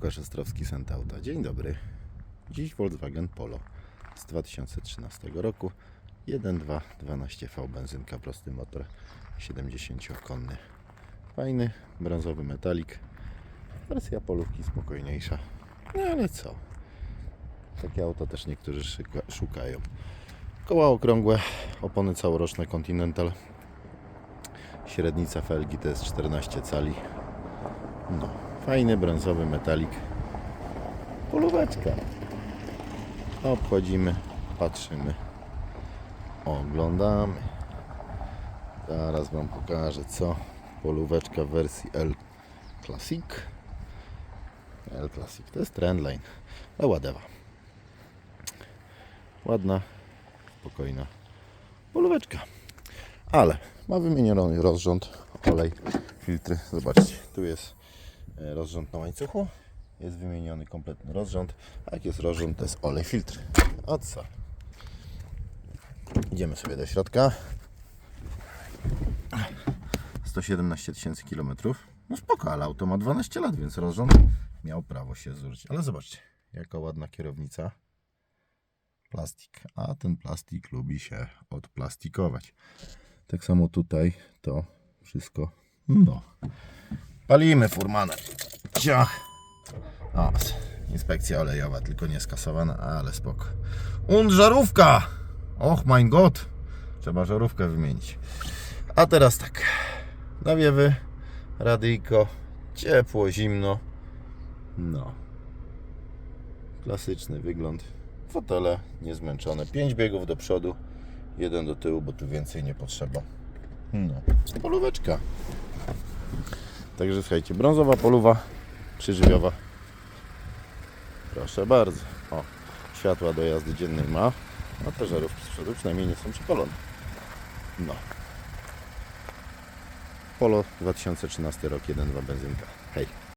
Łukasz Ostrowski, Santa Auta. Dzień dobry. Dziś Volkswagen Polo z 2013 roku. 1.2 12V benzynka, prosty motor, 70-konny. Fajny, brązowy metalik. Wersja polówki spokojniejsza. No ale co? Takie auto też niektórzy szukają. Koła okrągłe, opony całoroczne Continental. Średnica felgi to jest 14 cali. No, fajny brązowy metalik. Polóweczka. Obchodzimy, patrzymy, oglądamy. Zaraz Wam pokażę co. Polóweczka w wersji L Classic. L Classic to jest Trendline. No ładewa. Ładna, spokojna polóweczka. Ale ma wymieniony rozrząd, olej, filtry. Zobaczcie, tu jest rozrząd na łańcuchu. Jest wymieniony kompletny rozrząd. A jak jest rozrząd, to jest olej, filtr. O co? Idziemy sobie do środka. 117 tysięcy kilometrów. No spoko, ale auto ma 12 lat, więc rozrząd miał prawo się zużyć. Ale zobaczcie, jaka ładna kierownica. Plastik. A ten plastik lubi się odplastikować. Tak samo tutaj to wszystko. No. Palimy furmanem. Ciach. O, inspekcja olejowa, tylko nie skasowana, ale spoko. Und żarówka! Och mein Gott! Trzeba żarówkę wymienić. A teraz tak. Nawiewy, radyjko, ciepło, zimno. No. Klasyczny wygląd. Fotele niezmęczone. 5 biegów do przodu, jeden do tyłu, bo tu więcej nie potrzeba. No. Polóweczka. Także słuchajcie, brązowa poluwa krzyżywiowa. Proszę bardzo. O, światła do jazdy dziennej ma. A te żarówki z przodu przynajmniej nie są przepalone. No. Polo 2013 rok 1.2 benzynka. Hej.